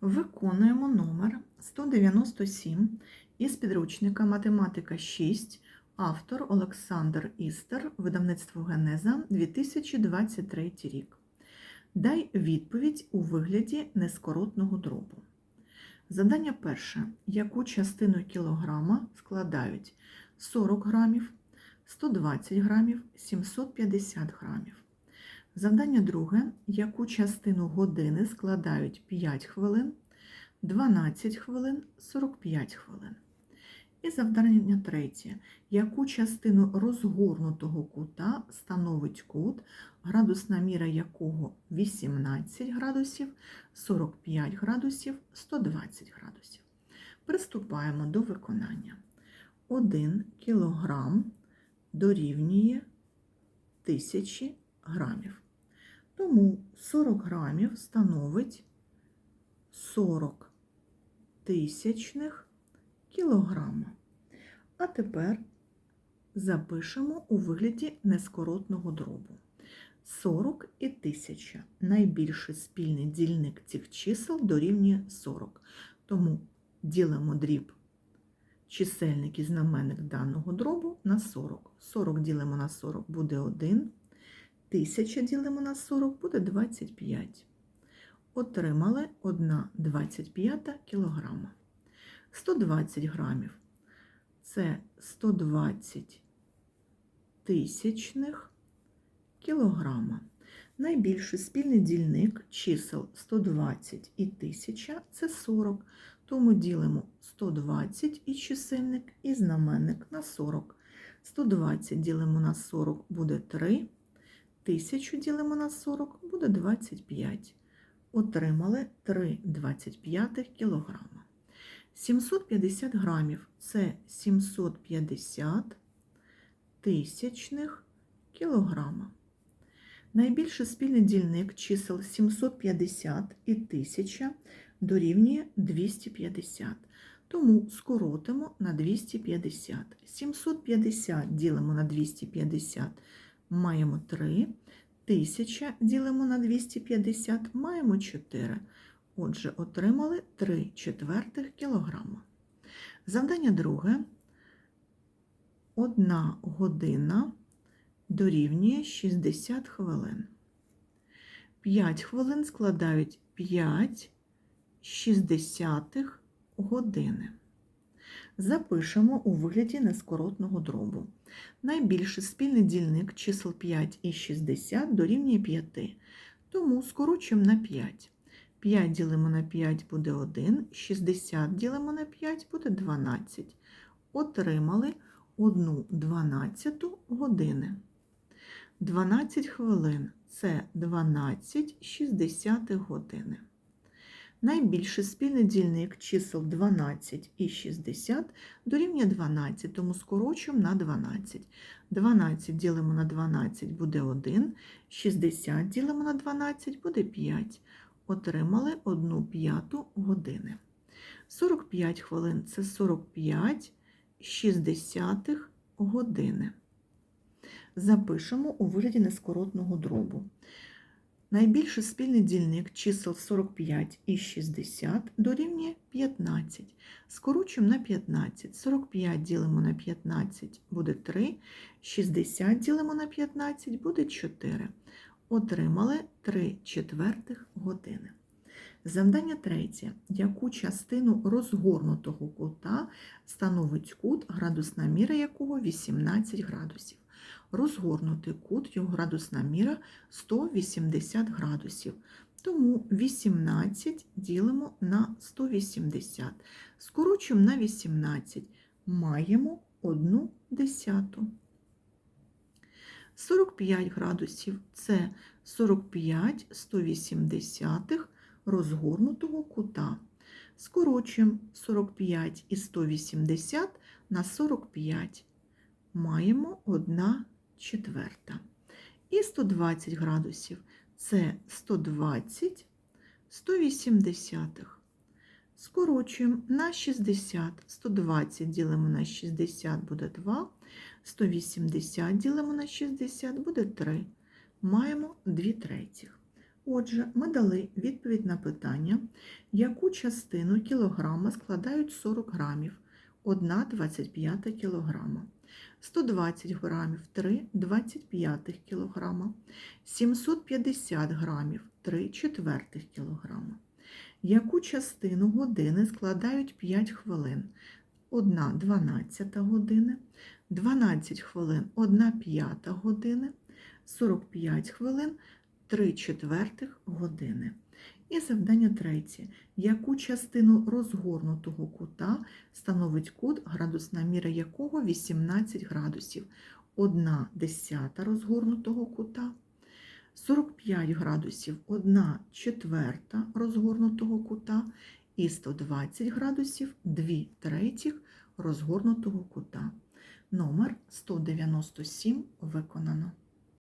Виконуємо номер 197 із підручника Математика 6, автор Олександр Істер, видавництво Генеза 2023 рік. Дай відповідь у вигляді нескоротного дробу. Задання перше. Яку частину кілограма складають 40 грамів, 120 грамів, 750 грамів. Завдання друге. Яку частину години складають 5 хвилин, 12 хвилин, 45 хвилин. І завдання третє. Яку частину розгорнутого кута становить кут, градусна міра якого 18 градусів, 45 градусів, 120 градусів. Приступаємо до виконання. 1 кілограм дорівнює 1000 грамів. Тому 40 грамів становить 40 тисячних кілограма. А тепер запишемо у вигляді нескоротного дробу. 40 і 1000. Найбільший спільний дільник цих чисел дорівнює 40. Тому ділимо дріб чисельник і знаменник даного дробу на 40. 40 ділимо на 40 буде 1. 1000 ділимо на 40 буде 25. Отримали 1 25 кілограма. 120 грамів. Це 120 тисячних кілограма. Найбільший спільний дільник чисел 120 і 1000 – це 40. Тому ділимо 120 і чисельник, і знаменник на 40. 120 ділимо на 40 буде 3. 1000 ділимо на 40 буде 25. Отримали 3,25 кілограма. 750 грамів це 750 тисячних кілограма. Найбільший спільний дільник чисел 750 і 1000 дорівнює 250. Тому скоротимо на 250. 750 ділимо на 250, маємо 3. 1000 ділимо на 250, маємо 4. Отже, отримали 3 четвертих кілограма. Завдання друге. Одна година дорівнює 60 хвилин. 5 хвилин складають 5 шістдесятих години. Запишемо у вигляді нескоротного дробу. Найбільший спільний дільник чисел 5 і 60 дорівнює 5. Тому скорочуємо на 5. 5 ділимо на 5 буде 1, 60 ділимо на 5 буде 12. Отримали 1 12 години. 12 хвилин це 12 60 години. Найбільший спільний дільник чисел 12 і 60 дорівнює 12, тому скорочуємо на 12. 12 ділимо на 12 буде 1, 60 ділимо на 12 буде 5. Отримали 1 п'яту години. 45 хвилин це 45 шістдесятих години. Запишемо у вигляді нескоротного дробу. Найбільший спільний дільник чисел 45 і 60 дорівнює 15. Скорочуємо на 15. 45 ділимо на 15 буде 3, 60 ділимо на 15 буде 4. Отримали 3 четвертих години. Завдання третє. Яку частину розгорнутого кута становить кут, градусна міра якого 18 градусів? Розгорнутий кут, його градусна міра 180 градусів. Тому 18 ділимо на 180. Скорочуємо на 18. Маємо 1 десяту. 45 градусів це 45 180 розгорнутого кута. Скорочуємо 45 і 180 на 45. Маємо 1 четверта. І 120 градусів це 120 180. Скорочуємо на 60. 120 ділимо на 60 буде 2. 180 ділимо на 60 буде 3. Маємо 2 третіх. Отже, ми дали відповідь на питання, яку частину кілограма складають 40 грамів, 1 25 кілограма, 120 грамів 3 25 кілограма, 750 грамів 3 четвертих кілограма. Яку частину години складають 5 хвилин? 1 12 години, 12 хвилин 1 п'ята години, 45 хвилин 3 четвертих години. І завдання третє. Яку частину розгорнутого кута становить кут, градусна міра якого 18 градусів? 1 десята розгорнутого кута, 45 градусів 1 четверта розгорнутого кута і 120 градусів 2 третіх розгорнутого кута. Номер 197 виконано.